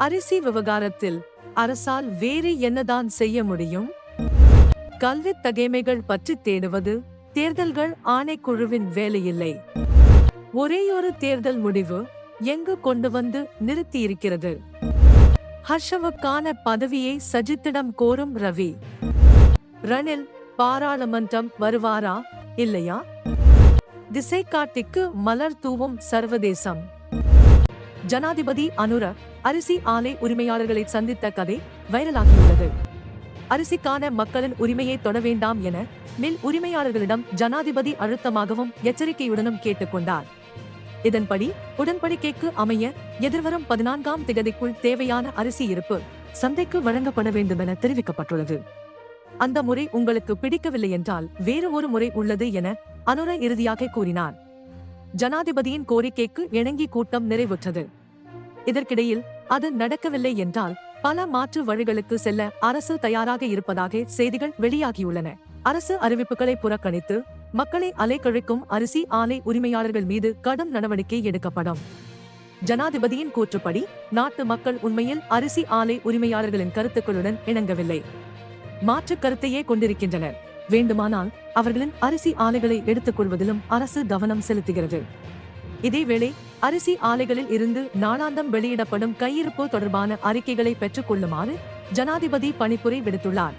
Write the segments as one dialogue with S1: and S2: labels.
S1: அரிசி விவகாரத்தில் அரசால் வேறு என்னதான் செய்ய முடியும்? கல்வித் தகைமைகள் பற்றி தேடுவது தேர்தல்கள் ஆணைக்குழுவின் வேலையில்லை. ஒரேயொரு தேர்தல் முடிவு எங்கு கொண்டு வந்து நிறுத்தியிருக்கிறது? ஹர்ஷவுக்கான பதவியை சஜித்திடம் கோரும் ரவி. ரணில் பாராளுமன்றம் வருவாரா இல்லையா? திசை காட்டிக்கு மலர் தூவும் சர்வதேசம். ஜனாதிபதி அனுர அரிசி ஆலை உரிமையாளர்களை சந்தித்த கதை வைரலாகியுள்ளது. அரிசிக்கான மக்களின் உரிமையை தொட வேண்டாம் என மில் உரிமையாளர்களிடம் ஜனாதிபதி அழுத்தமாகவும் எச்சரிக்கையுடனும் கேட்டுக்கொண்டார் இதன்படி உடன்படிக்கைக்கு அமைய எதிர்வரும் பதினான்காம் திகதிக்குள் தேவையான அரிசி இருப்பு சந்தைக்கு வழங்கப்பட வேண்டுமென தெரிவிக்கப்பட்டுள்ளது. அந்த முறை உங்களுக்கு பிடிக்கவில்லை என்றால் வேறு ஒரு முறை உள்ளது என அனுர இறுதியாக கூறினார். ஜனாதிபதியின் கோரிக்கைக்கு இணங்கி கூட்டம் நிறைவுற்றது. இதற்கிடையில் அது நடக்கவில்லை என்றால் பல மாற்று வழிகளுக்கு செல்ல அரசு தயாராக இருப்பதாக செய்திகள் வெளியாகியுள்ளன. அரசு அறிவிப்புகளை புறக்கணித்து மக்களை அலைக்கழிக்கும் அரிசி ஆலை உரிமையாளர்கள் மீது கடும் நடவடிக்கை எடுக்கப்படும். ஜனாதிபதியின் கூற்றுப்படி நாட்டு மக்கள் உண்மையில் அரிசி ஆலை உரிமையாளர்களின் கருத்துக்களுடன் இணங்கவில்லை. மாற்று கருத்தையே கொண்டிருக்கின்றனர். வேண்டுமானால் அவர்களின் அரிசி ஆலைகளை எடுத்துக் கொள்வதிலும் அரசு கவனம் செலுத்துகிறது. இதேவேளை அரிசி ஆலைகளில் இருந்து நாளாந்தம் வெளியிடப்படும் கையிருப்பு தொடர்பான அறிக்கைகளை பெற்றுக் கொள்ளுமாறு ஜனாதிபதி பணிப்புரை விடுத்துள்ளார்.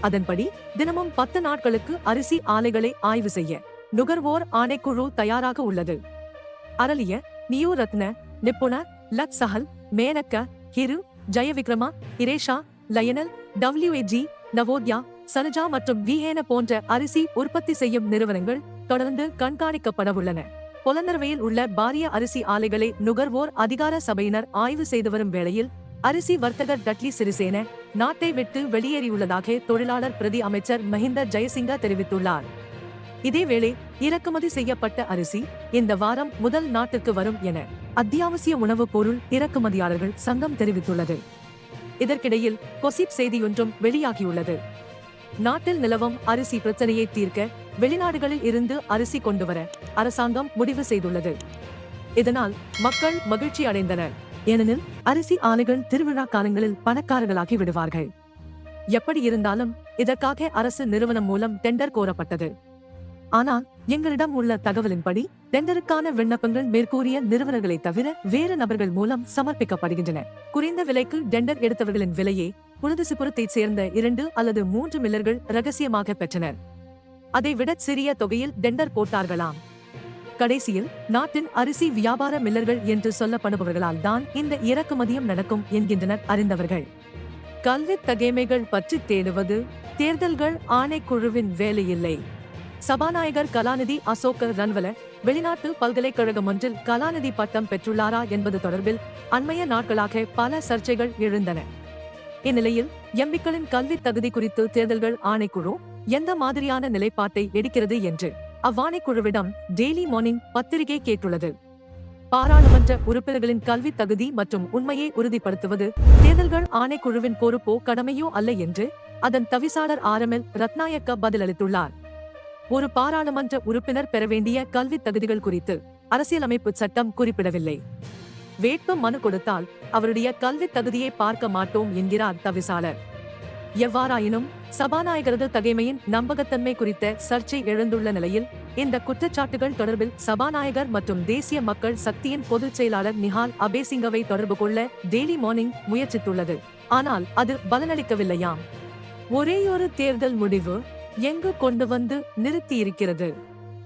S1: அதன்படி தினமும் பத்து நாட்களுக்கு அரிசி ஆலைகளை ஆய்வு செய்ய நுகர்வோர் ஆணைக்குழு தயாராக உள்ளது. அரளிய new Rathna Nipuna Lak Sahal Menaka Hiru Jayawickrama Iresha Lionel W A G Navodya Sanuja மற்றும் விஹேன போன்ற அரிசி உற்பத்தி செய்யும் நிறுவனங்கள் தொடர்ந்து கண்காணிக்கப்பட உள்ளன. பொலனர்வையில் உள்ள பாரிய அரிசி ஆலைகளை நுகர்வோர் அதிகார சபையினர் ஆய்வு செய்து வரும் வேளையில் அரிசி வர்த்தகர் டட்லி சிறிசேன நாட்டை விட்டு வெளியேறியுள்ளதாக தொழிலாளர் பிரதி அமைச்சர் மஹிந்த ஜெயசிங்கா தெரிவித்துள்ளார். இதேவேளை இறக்குமதி செய்யப்பட்ட அரிசி இந்த வாரம் முதல் நாட்டுக்கு வரும் என அத்தியாவசிய உணவுப் பொருள் இறக்குமதியாளர்கள் சங்கம் தெரிவித்துள்ளது. இதற்கிடையில் கொசிப் செய்தியொன்றும் வெளியாகியுள்ளது. நாட்டில் நிலவும் அரிசி பிரச்சனையை தீர்க்க வெளிநாடுகளில் இருந்து அரிசி கொண்டுவர அரசாங்கம் முடிவு செய்துள்ளது. இதனால் மக்கள் மகிழ்ச்சி அடைந்தனர். ஏனெனில் அரிசி ஆலைகள் திருவிழா காலங்களில் பணக்காரர்களாகி விடுவார்கள். எப்படி இருந்தாலும் இதற்காக அரசு நிறுவனம் மூலம் டெண்டர் கோரப்பட்டது. ஆனால் எங்களிடம் உள்ள தகவலின்படி டெண்டருக்கான விண்ணப்பங்கள் மேற்கூறிய நிறுவனங்களை தவிர வேறு நபர்கள் மூலம் சமர்ப்பிக்கப்படுகின்றன. குறைந்த விலைக்கு டெண்டர் எடுத்தவர்களின் விலையை புழுதிசிபுரத்தைச் சேர்ந்த இரண்டு அல்லது மூன்று மில்லர்கள் ரகசியமாக பெற்றனர். அதைவிட சிறிய தொகையில் டெண்டர் போட்டார்களாம். கடைசியில் நாட்டின் அரிசி வியாபார மில்லர்கள் என்று சொல்லப்படுபவர்களால் தான் இந்த இறக்குமதியும் நடக்கும் என்கின்றனர் அறிந்தவர்கள். கல்வி தகைமைகள் பற்றி தேடுவது தேர்தல்கள் ஆணைக்குழுவின் வேலையில்லை. சபாநாயகர் கலாநிதி அசோக் ரன்வல வெளிநாட்டு பல்கலைக்கழகம் ஒன்றில் கலாநிதி பட்டம் பெற்றுள்ளாரா என்பது தொடர்பில் அண்மைய நாட்களாக பல சர்ச்சைகள் எழுந்தன. இந்நிலையில் எம்பிக்களின் கல்வி தகுதி குறித்து தேர்தல்கள் ஆணைக்குழு எந்த மாதிரியான நிலைப்பாட்டை எடுக்கிறது என்று அவ்வாணைக்குழுவிடம் டெய்லி மார்னிங் பத்திரிகை கேட்டுள்ளது. பாராளுமன்ற உறுப்பினர்களின் கல்வி தகுதி மற்றும் உண்மையை உறுதிப்படுத்துவது தேர்தல்கள் ஆணைக்குழுவின் பொறுப்போ கடமையோ அல்ல என்று அதன் தவிசாளர் ஆரம்பில் ரத்நாயக்க பதிலளித்துள்ளார். ஒரு பாராளுமன்ற உறுப்பினர் பெற வேண்டிய கல்வி தகுதிகள் குறித்து அரசியலமைப்பு சட்டம் குறிப்பிடவில்லை. வேட்பு மனு கொடுத்தால் அவருடைய கல்வி தகுதியை பார்க்க மாட்டோம் என்கிறார் தவிசாளர். எவ்வாறாயினும் சபாநாயகரது தகைமையின் நம்பகத்தன்மை குறித்த சர்ச்சை எழுந்துள்ள நிலையில் இந்த குற்றச்சாட்டுகள் தொடர்பில் சபாநாயகர் மற்றும் தேசிய மக்கள் சக்தியின் பொதுச் செயலாளர் நிஹால் அபேசிங்கவை தொடர்பு கொள்ள டெய்லி மார்னிங் முயற்சித்துள்ளது. ஆனால் அது பலனளிக்கவில்லையாம் ஒரேயொரு தேர்தல் முடிவு எங்கு கொண்டு வந்து நிறுத்தியிருக்கிறது?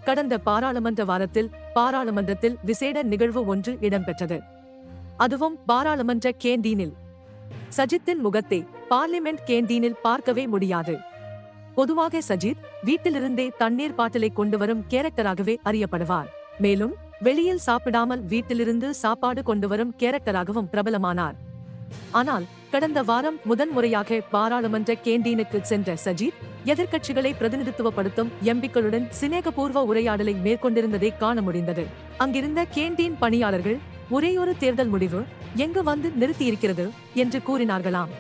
S1: கடந்த பாராளுமன்ற வாரத்தில் பாராளுமன்றத்தில் விசேட நிகழ்வு ஒன்று இடம்பெற்றது. அதுவும் பாராளுமன்ற கேண்டீனில். சஜித்தின் முகத்தை பார்லிமெண்ட் கேண்டீனில் பார்க்கவே முடியாது. பொதுவாக சஜித் வீட்டிலிருந்தே தண்ணீர் பாட்டிலை கொண்டு வரும் கேரக்டராகவே அறியப்படுவார். மேலும் வெளியில் சாப்பிடாமல் வீட்டிலிருந்து சாப்பாடு கொண்டு வரும் கேரக்டராகவும் பிரபலமானார். ஆனால் கடந்த வாரம் முதன்முறையாக பாராளுமன்ற கேண்டீனுக்கு சென்ற சஜித் எதிர்க்கட்சிகளை பிரதிநிதித்துவப்படுத்தும் எம்பிக்களுடன் சிநேகபூர்வ உரையாடலை மேற்கொண்டிருந்ததை காண முடிந்தது. அங்கிருந்த கேண்டீன் பணியாளர்கள் ஒரேயொரு தேர்தல் முடிவு எங்கு வந்து நிறுத்தியிருக்கிறது? என்று கூறினார்களாம்.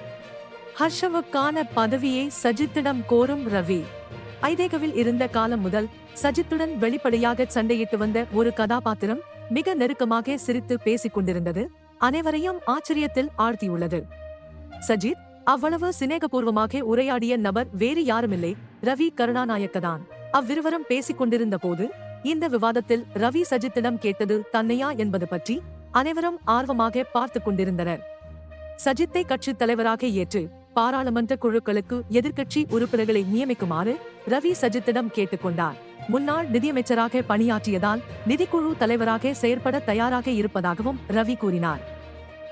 S1: ஹர்ஷவுக்கான பதவியை சஜித்திடம் கோரும் ரவி. ஐதேகவில் இருந்த காலம் முதல் சஜித்துடன் வெளிப்படையாக சண்டையிட்டு வந்த ஒரு கதாபாத்திரம் மிக நெருக்கமாக சிரித்து பேசிக் கொண்டிருந்தது. அனைவரையும் ஆச்சரியத்தில் ஆழ்த்தியுள்ளது. சஜித் அவ்வளவு சிநேகபூர்வமாக உரையாடிய நபர் வேறு யாருமில்லை. ரவி கருணாநாயக்கதான். அவ்விருவரும் பேசிக் கொண்டிருந்த போது இந்த விவாதத்தில் ரவி சஜித்திடம் கேட்டது தன்னையா என்பது பற்றி அனைவரும் ஆர்வமாக பார்த்துக் கொண்டிருந்தனர். சஜித்தை கட்சித் தலைவராக ஏற்று பாராளுமன்ற குழுக்களுக்கு எதிர்க்கட்சி உறுப்பினர்களை நியமிக்குமாறு ரவி சஜித்திடம் கேட்டுக்கொண்டார். முன்னாள் நிதியமைச்சராக பணியாற்றியதால் நிதிக்குழு தலைவராக செயற்பட தயாராக இருப்பதாகவும் ரவி கூறினார்.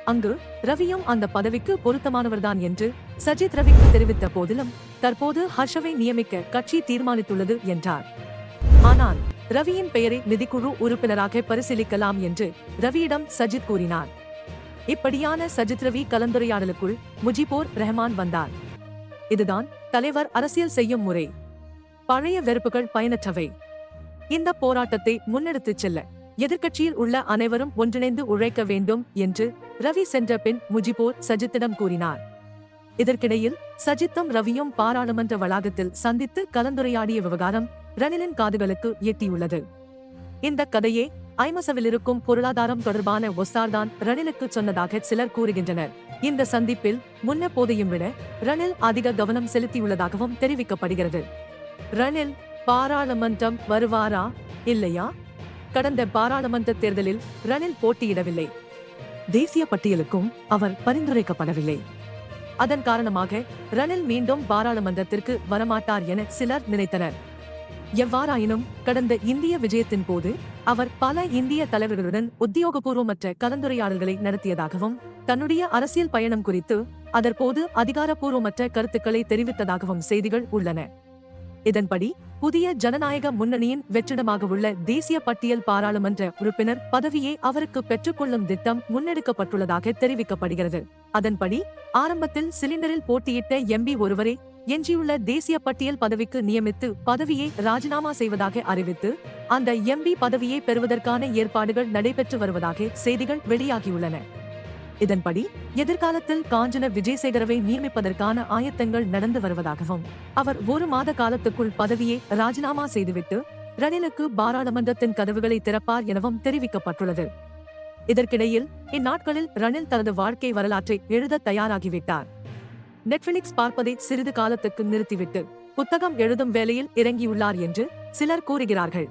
S1: அங்கு ரவியும் அந்த பதவிக்கு பொருத்தமானவர்தான் என்று சஜித் ரவிக்கு தெரிவித்த போதிலும் தற்போது ஹர்ஷவை நியமிக்க கட்சி தீர்மானித்துள்ளது என்றார். ஆனால் ரவியின் பெயரை நிதிக்குழு உறுப்பினராக பரிசீலிக்கலாம் என்று ரவியிடம் சஜித் கூறினார். இப்படியான சஜித் ரவி கலந்துரையாடலுக்குள் முஜிபோர் ரஹ்மான் வந்தார். இதுதான் தலைவர் அரசியல் செய்யும் முறை. பழைய வெறுப்புகள் பயனற்றவை. இந்த போராட்டத்தை முன்னெடுத்துச் செல்ல எதிர்க்கட்சியில் உள்ள அனைவரும் ஒன்றிணைந்து உழைக்க வேண்டும் என்று ரவி சென்ற பின் முஜிபோர் சஜித்திடம் கூறினார். இதற்கிடையில் சஜித்தும் ரவியும் பாராளுமன்ற வளாகத்தில் சந்தித்து கலந்துரையாடிய விவகாரம் ரணிலின் காதுகளுக்கு எட்டியுள்ளது. இந்த கதையே ஐமசவில் இருக்கும் பொருளாதாரம் தொடர்பான ஒஸ்தார்தான் ரணிலுக்கு சொன்னதாக சிலர் கூறுகின்றனர். இந்த சந்திப்பில் முன்ன போதையும் விட ரணில் அதிக கவனம் செலுத்தியுள்ளதாகவும் தெரிவிக்கப்படுகிறது. ரணில் பாராளுமன்றம் வருவாரா இல்லையா? கடந்த பாராளுமன்ற தேர்தலில் ரணில் போட்டியிடவில்லை. தேசிய பட்டியலுக்கும் அவர் பரிந்துரைக்கப்படவில்லை. அதன் காரணமாக ரணில் மீண்டும் பாராளுமன்றத்திற்கு வரமாட்டார் என சிலர் நினைத்தனர். எவ்வாறாயினும் கடந்த இந்திய விஜயத்தின் போது அவர் பல இந்திய தலைவர்களுடன் உத்தியோகபூர்வமற்ற கலந்துரையாடல்களை நடத்தியதாகவும் தன்னுடைய அரசியல் பயணம் குறித்து அதற்போது அதிகாரப்பூர்வமற்ற கருத்துக்களை தெரிவித்ததாகவும் செய்திகள் உள்ளன. இதன்படி புதிய ஜனநாயக முன்னணியின் வெற்றிடமாக உள்ள தேசிய பட்டியல் பாராளுமன்ற உறுப்பினர் பதவியை அவருக்கு பெற்றுக்கொள்ளும் திட்டம் முன்னெடுக்கப்பட்டுள்ளதாக தெரிவிக்கப்படுகிறது. அதன்படி ஆரம்பத்தில் சிலிண்டரில் போட்டியிட்ட எம்பி ஒருவரை எஞ்சியுள்ள தேசிய பட்டியல் பதவிக்கு நியமித்து பதவியை ராஜினாமா செய்வதாக அறிவித்து அந்த எம்பி பதவியை பெறுவதற்கான ஏற்பாடுகள் நடைபெற்று வருவதாக செய்திகள் வெளியாகியுள்ளன. இதன்படி எதிர்காலத்தில் காஞ்சன விஜயசேகரவை நியமிப்பதற்கான ஆயத்தங்கள் நடந்து வருவதாகவும் அவர் ஒரு மாத காலத்துக்குள் பதவியை ராஜினாமா செய்துவிட்டு ரணிலுக்கு பாராளுமன்றத்தின் கதவுகளை திறப்பார் எனவும் தெரிவிக்கப்பட்டுள்ளது. இதற்கிடையில் இந்நாட்களில் ரணில் தனது வாழ்க்கை வரலாற்றை எழுத தயாராகிவிட்டார். நெட்ஃபிளிக்ஸ் பார்ப்பதை சிறிது காலத்துக்கு நிறுத்திவிட்டு புத்தகம் எழுதும் வேலையில் இறங்கியுள்ளார் என்று சிலர் கூறுகிறார்கள்.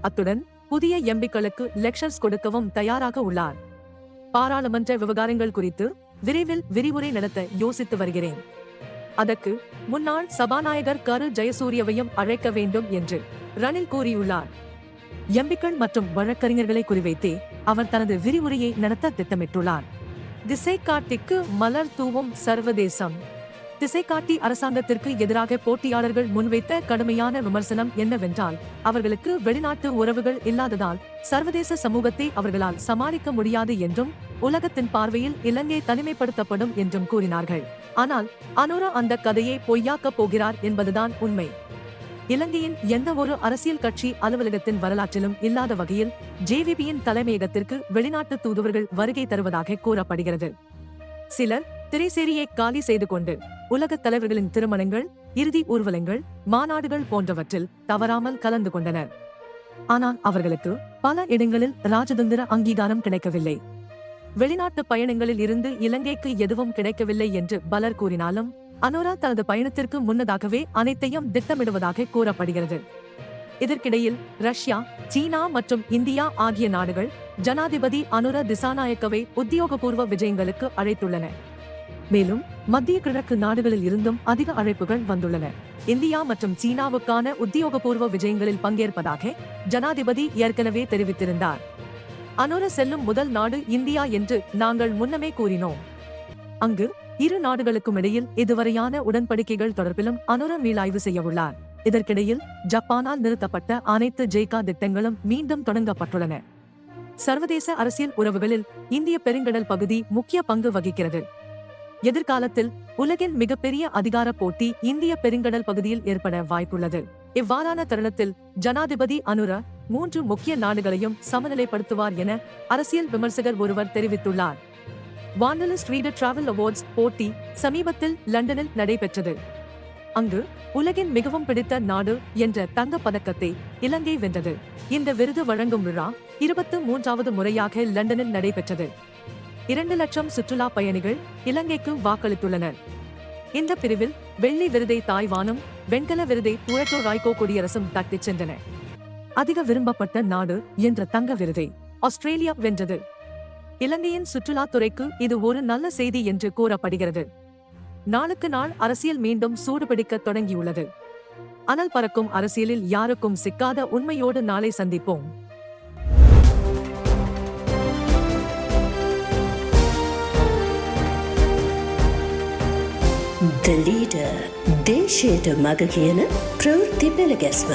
S1: அத்துடன் புதிய எம்பிக்களுக்கு லெக்சர்ஸ் கொடுக்கவும் தயாராக உள்ளார். பாராளுமன்ற விவகாரங்கள் குறித்து விரைவில் விரிவுரை நடத்த யோசித்து வருகிறேன். அதற்கு முன்னாள் சபாநாயகர் கரு ஜெயசூரியவையும் அழைக்க வேண்டும் என்று ரணில் கூறியுள்ளார். எம்பிக்கள் மற்றும் வழக்கறிஞர்களை குறிவைத்தே அவர் தனது விரிவுரையை நடத்த திட்டமிட்டுள்ளார். திசை காட்டிக்கு மலர் தூவும் சர்வதேசம். திசைகாட்டி அரசாங்கத்திற்கு எதிராக போட்டியாளர்கள் முன்வைத்த கடுமையான விமர்சனம் என்னவென்றால் அவர்களுக்கு வெளிநாட்டு உறவுகள் இல்லாததால் சர்வதேச சமூகத்தை அவர்களால் சமாளிக்க முடியாது என்றும் உலகத்தின் பார்வையில் இலங்கை தனிமைப்படுத்தப்படும் என்றும் கூறினார்கள். ஆனால் அனுரா அந்த கதையை பொய்யாக்கப் போகிறார் என்பதுதான் உண்மை. இலங்கையின் எந்த ஒரு அரசியல் கட்சி அலுவலகத்தின் வரலாற்றிலும் இல்லாத வகையில் ஜேவிபியின் தலைமையகத்திற்கு வெளிநாட்டு தூதுவர்கள் வருகை தருவதாக கூறப்படுகிறது. சிலர் திரைசேரியை காலி செய்து கொண்டு உலகத் தலைவர்களின் திருமணங்கள் இறுதி ஊர்வலங்கள் மாநாடுகள் போன்றவற்றில் தவறாமல் கலந்து கொண்டனர். ஆனால் அவர்களுக்கு பல இடங்களில் ராஜதந்திர அங்கீகாரம் கிடைக்கவில்லை. வெளிநாட்டு பயணங்களில் இருந்து இலங்கைக்கு எதுவும் கிடைக்கவில்லை என்று பலர் கூறினாலும் அனோரா தனது பயணத்திற்கு முன்னதாகவே அனைத்தையும் திட்டமிடுவதாக கூறப்படுகிறது. இதற்கிடையில் ரஷ்யா சீனா மற்றும் இந்தியா ஆகிய நாடுகள் ஜனாதிபதி அனுர திசாநாயக்கவை உத்தியோகபூர்வ விஜயங்களுக்கு அழைத்துள்ளன. மேலும் மத்திய கிழக்கு நாடுகளில் இருந்தும் அதிக அழைப்புகள் வந்துள்ளன. இந்தியா மற்றும் சீனாவுக்கான உத்தியோகபூர்வ விஜயங்களில் பங்கேற்பதாக ஜனாதிபதி ஏற்கனவே தெரிவித்திருந்தார். அனுர செல்லும் முதல் நாடு இந்தியா என்று நாங்கள் முன்னமே கூறினோம். அங்கு இரு நாடுகளுக்கும் இடையில் இதுவரையான உடன்படிக்கைகள் தொடர்பிலும் அனுர மீளாய்வு செய்ய உள்ளார் இதற்கிடையில் ஜப்பானால் நிறுத்தப்பட்ட அனைத்து ஜெய்கா திட்டங்களும் மீண்டும் தொடங்கப்பட்டுள்ளன. சர்வதேச அரசியல் உறவுகளில் இந்திய பெருங்கடல் பகுதி முக்கிய பங்கு வகிக்கிறது. எதிர்காலத்தில் உலகின் மிகப்பெரிய அதிகார போட்டி இந்திய பெருங்கடல் பகுதியில் ஏற்பட வாய்ப்புள்ளது. இவ்வாறான தருணத்தில் ஜனாதிபதி அனுர மூன்று முக்கிய நாடுகளையும் சமநிலைப்படுத்துவார் என அரசியல் விமர்சகர் ஒருவர் தெரிவித்துள்ளார். வானலிஸ்ட் ரீடர் டிராவல் அவார்ட்ஸ் போட்டி சமீபத்தில் லண்டனில் நடைபெற்றது. அங்கு உலகின் மிகவும் பிடித்த நாடு என்ற தங்க பதக்கத்தை இலங்கை வென்றது. இந்த விருது வழங்கும் விழா இருபத்து மூன்றாவது முறையாக லண்டனில் நடைபெற்றது. இரண்டு லட்சம் சுற்றுலா பயணிகள் இலங்கைக்கு வாக்களித்துள்ளனர். இந்த பிரிவில் வெள்ளி விருதை தாய்வானும் வெண்கல விருதை புழட்டோ ராய்கோ குடியரசும் தட்டிச் சென்றன. அதிக விரும்பப்பட்ட நாடு என்ற தங்க விருதை ஆஸ்திரேலியா வென்றது. இலங்கையின் சுற்றுலாத்துறைக்கு இது ஒரு நல்ல செய்தி என்று கூறப்படுகிறது நாளுக்கு நாள் அரசியல் மீண்டும் சூடுபிடிக்க தொடங்கியுள்ளது அனல் பறக்கும் அரசியலில் யாருக்கும் சிக்காத உண்மையோடு நாளை சந்திப்போம்
S2: The leader දේශයට මග කියන ප්‍රවෘත්ති පෙළගැස්ම